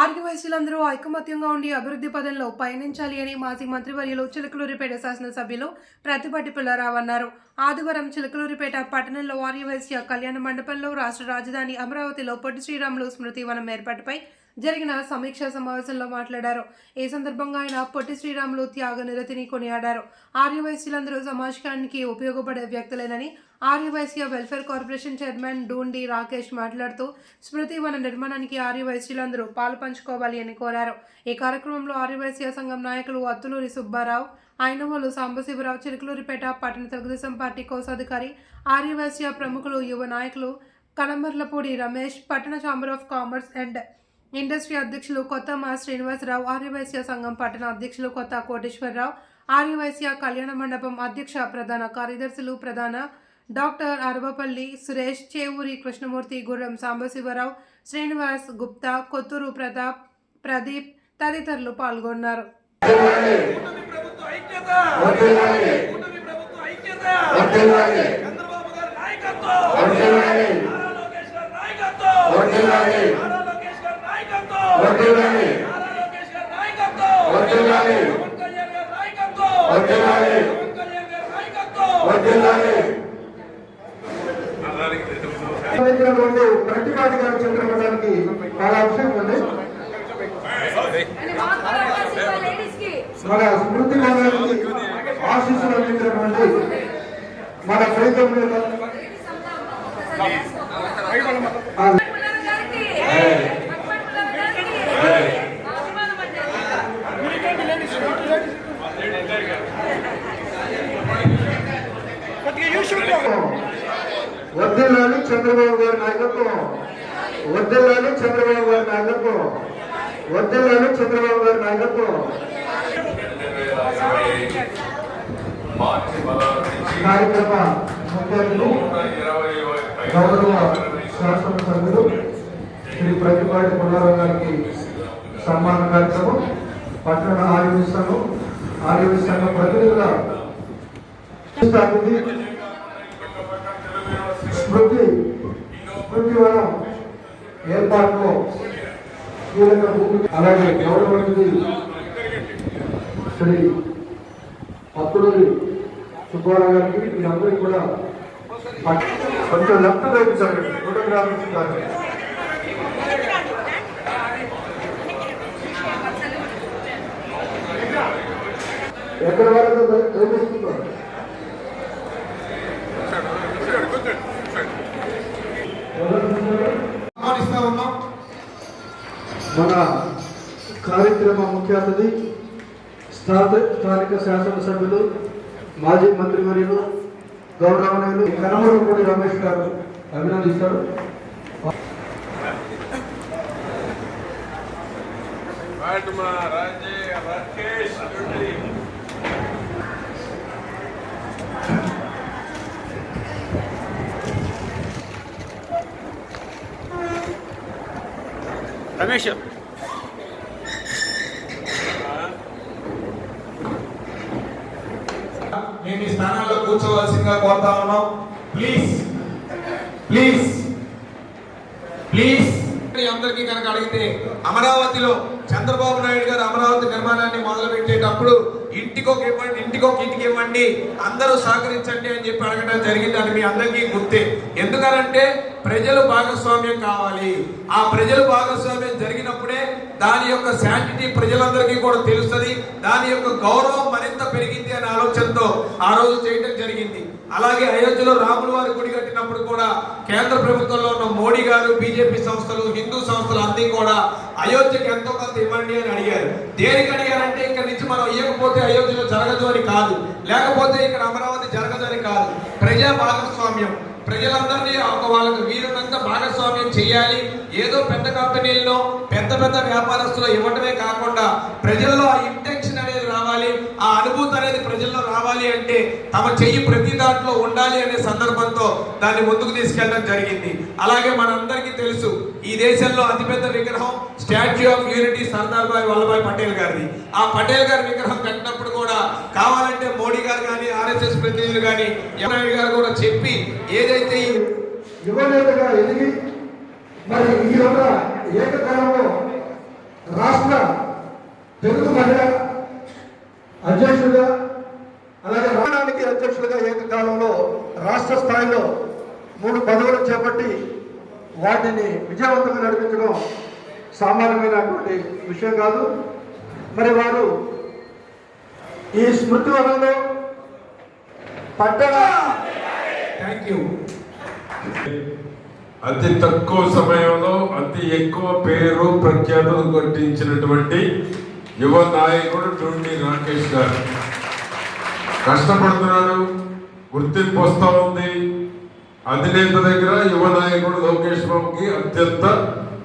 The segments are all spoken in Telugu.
ఆర్యవైశ్యులందరూ ఐకమత్యంగా ఉండి అభివృద్ధి పదంలో పయనించాలి అని మాజీ మంత్రివర్యులు చిలకలూరిపేట శాసనసభ్యులు ప్రతిపాటి పుల్లారావు అన్నారు. ఆదివారం చిలకలూరిపేట పట్టణంలో ఆర్యవైశ్య కళ్యాణ మండపంలో రాష్ట్ర రాజధాని అమరావతిలో పొట్టి శ్రీరాములు స్మృతివనం ఏర్పాటుపై జరిగిన సమీక్షా సమావేశంలో మాట్లాడారు. ఈ సందర్భంగా ఆయన పొట్టి శ్రీరాములు త్యాగ నిరతిని కొనియాడారు. ఆర్యవైశ్యులందరూ సమాజానికి ఉపయోగపడే వ్యక్తులేనని Aryavysya welfare corporation chairman Dundi Rakesh మాట్లాడుతూ స్మృతి వన నిర్మాణానికి ఆర్యవైశ్యులందరూ పాలు పంచుకోవాలి అని కోరారు. ఈ కార్యక్రమంలో ఆర్యవైశ్య సంఘం నాయకులు అత్తులూరి సుబ్బారావు అయినవోలు సాంబశివరావు చిరుకులూరిపేట పట్టణ తెలుగుదేశం పార్టీ కోశాధికారి ఆర్యవైశ్య ప్రముఖులు యువ నాయకులు కనమర్లపూడి రమేష్ పట్టణ chamber of commerce and industry అధ్యక్షులు కొత్త మా శ్రీనివాసరావు ఆర్యవైశ్య సంఘం పట్టణ అధ్యక్షులు కొత్త కోటేశ్వరరావు ఆర్యవైశ్య కళ్యాణ మండపం అధ్యక్ష ప్రధాన కార్యదర్శులు ప్రధాన డాక్టర్ అరవపల్లి సురేష్ చేవూరి కృష్ణమూర్తి గుర్రం సాంబశివరావు శ్రీనివాస్ గుప్తా కొత్తూరు ప్రతాప్ ప్రదీప్ తదితరులు పాల్గొన్నారు ప్రభుత్వ ఐక్యత కూటమి ప్రభుత్వ ఐక్యత చంద్రబాబు గారి నాయకత్వం నారా లోకేష్ గారి నాయకత్వం నారా లోకేష్ గారి నాయకత్వం నారా లోకేష్ గారి నాయకత్వం పవన్ కళ్యాణ్ గారి నాయకత్వం పవన్ కళ్యాణ్ గారి నాయకత్వం సంబంధించినటువంటి ప్రతిపాటి గారి చిత్రపటానికి చాలా అవసరం ఉంది. మన స్మృతి గారికి ఆశీస్సులు అందించినటువంటి మన ప్రీతం వర్దిల్లాలి చంద్రబాబు గారి నాయకత్వం. వర్దిల్లాలి చంద్రబాబు గారి నాయకత్వం. వర్దిల్లాలి చంద్రబాబు గారి నాయకత్వం. కార్యక్రమ ముఖ్య గౌరవ శాసనసభ్యులు శ్రీ ప్రతిపాటి పుల్లారావు గారికి సన్మాన కార్యక్రమం పట్టణ ఆర్యవ సంఘం ఆర్యవ సంఘం ప్రతినిధుల అతిథి స్మృతి స్మృతి ఏర్పాటులో కీలక భూమి అలాగే గౌరవనిధి శ్రీ అప్పుడూరి సుబ్బారావు గారికి మీరందరికీ కూడా కొంచెం లెఫ్ట్ వైపు జరగండి. ఫోటోగ్రాఫర్స్ గారు. ఎక్కడ వరకు చూపిస్తుందో ఆహ్వానిస్తా ఉన్నాం మన కార్యక్రమ ముఖ్య అతిథి స్థానిక శాసనసభ్యులు మాజీ మంత్రివర్యులు గౌరవనీయులు కనమరపూడి రమేష్ గారు అభినందిస్తారు రాకేష్ రమేష్. మేము ఈ స్థానాల్లో కూర్చోవలసిందిగా కోరుతా ఉన్నాం. ప్లీజ్ ప్లీజ్ ప్లీజ్ అందరికీ కనుక అడిగితే అమరావతిలో చంద్రబాబు నాయుడు గారు అమరావతి నిర్మాణాన్ని మొదలు పెట్టేటప్పుడు ఇంటికొక ఇవ్వండి ఇంటికొక ఇంటికి ఇవ్వండి అందరూ సహకరించండి అని చెప్పి అడగడం జరిగింది అని మీ అందరికీ గుర్తే. ఎందుకనంటే ప్రజలు భాగస్వామ్యం కావాలి. ఆ ప్రజలు భాగస్వామ్యం జరిగినప్పుడే దాని యొక్క శాంటిటీ ప్రజలందరికీ కూడా తెలుస్తుంది. దాని యొక్క గౌరవం మరింత పెరిగింది అనే ఆలోచనతో ఆ రోజు చేయడం జరిగింది. అలాగే అయోధ్యలో రాముల వారి గుడి కట్టినప్పుడు కూడా కేంద్ర ప్రభుత్వంలో ఉన్న మోడీ గారు బీజేపీ సంస్థలు హిందూ సంస్థలు అన్ని కూడా అయోధ్యకి ఎంతో కొంత ఇవ్వండి అని అడిగారు. దేనికి అడిగారంటే ఇక్కడ నుంచి మనం ఇవ్వకపోతే అయోధ్యలో జరగదు అని కాదు. లేకపోతే ఇక్కడ అమరావతి జరగదు అని కాదు. ప్రజా భాగస్వామ్యం. ప్రజలందరినీ ఒక వాళ్ళకి వీరునంతా భాగస్వామ్యం చేయాలి ఏదో పెద్ద కంపెనీల్లో పెద్ద పెద్ద వ్యాపారస్తులు ఇవ్వడమే కాకుండా ప్రజల్లో ఆ ఇంటెన్షన్ అనేది రావాలి. ఆ అనుభూతి అనేది ప్రజల్లో రావాలి అంటే తమ చెయ్యి ప్రతి దాంట్లో ఉండాలి అనే సందర్భంతో దాన్ని ముందుకు తీసుకెళ్ళడం జరిగింది. అలాగే మనందరికీ తెలుసు ఈ దేశంలో అతిపెద్ద విగ్రహం statue of unity Sardar Bhai Vallabhbhai Patel గారిది. ఆ పటేల్ గారి విగ్రహం కట్టినప్పుడు కూడా కావాలంటే మోడీ గారు కానీ ఆర్ఎస్ఎస్ ప్రతినిధులు కానీ ఎంఐ గారు కూడా చెప్పి ఏదైతే ఈ యువనేతగా ఎదిగి మరి ఈ యొక్క ఏకకాలంలో తెలుగు మహిళ అధ్యక్షుడిగా అలాగే రావడానికి అధ్యక్షుడిగా ఏకకాలంలో రాష్ట్ర స్థాయిలో మూడు పదవులు చేపట్టి వాటిని విజయవంతంగా నడిపించడం సామాన్యమైనటువంటి విషయం కాదు. మరి వారు ఈ స్మృతి వనంలో పట్టణ థ్యాంక్ యూ అతి తక్కువ సమయంలో అతి ఎక్కువ పేరు ప్రఖ్యాతులు కొట్టించినటువంటి యువ నాయకుడు టూండి రాకేష్ గారు. కష్టపడుతున్నాడు గుర్తింపు వస్తూ ఉంది. అధినేత దగ్గర యువ నాయకుడు లోకేష్ బాబుకి అత్యంత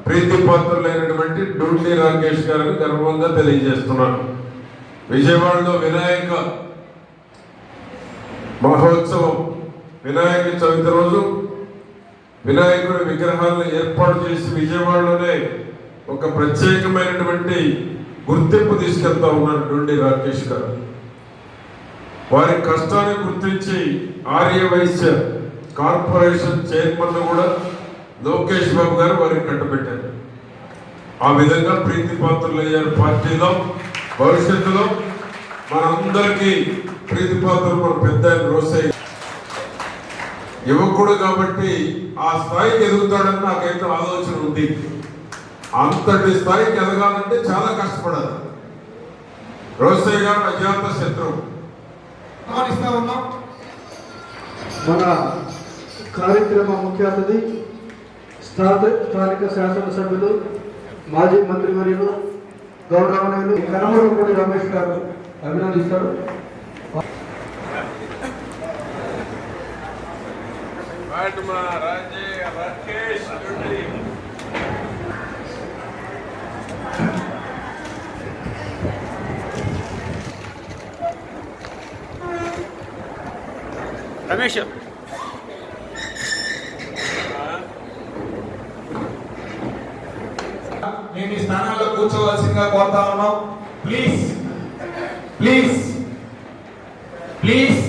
ప్రీతిపాత్రులైనటువంటి డూండి రాకేష్ గారిని గర్వంగా తెలియజేస్తున్నాను విజయవాడలో వినాయక మహోత్సవం వినాయక చవితి రోజు వినాయకుడి విగ్రహాలను ఏర్పాటు చేసి విజయవాడలోనే ఒక ప్రత్యేకమైనటువంటి గుర్తింపు తీసుకెళ్తా ఉన్నారు డొండి రాకేష్ గారు. వారి కష్టాన్ని గుర్తించి ఆర్య వైశ్య కార్పొరేషన్ చైర్మన్ కూడా లోకేష్ బాబు గారు వారికి కట్టబెట్టారు. ఆ విధంగా ప్రీతి పాత్రలు అయ్యారు పార్టీలో భవిష్యత్తులో మనందరికీ ప్రీతి పాత్రలు మన పెద్ద ఆయన యువకుడు కాబట్టి ఆ స్థాయికి ఎదుగుతాడని నాకైతే ఆలోచన ఉంది. అంతటి స్థాయికి ఎదగాలంటే చాలా కష్టపడాలి. రోసయ్య గారు అజాత శత్రువు. ఆహ్వానిస్తా ఉన్నాం. మన కార్యక్రమ ముఖ్య అతిథి స్థానిక స్థానిక శాసనసభ్యులు మాజీ మంత్రివర్యులు గౌరవనీయులు కనమూరుపూడి రమేష్ గారు అభినందిస్తారు. రమేష్. మేము ఈ స్థానాల్లో కూర్చోవలసిందిగా కోరుతా ఉన్నాం. ప్లీజ్ ప్లీజ్ ప్లీజ్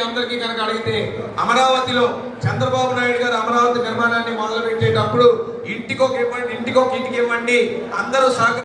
అందరికీ కనుక అడిగితే అమరావతిలో చంద్రబాబు నాయుడు గారు అమరావతి నిర్మాణాన్ని మొదలు పెట్టేటప్పుడు ఇంటికొక ఇవ్వండి ఇంటికొక ఇంటికి ఇవ్వండి అందరూ సహకరి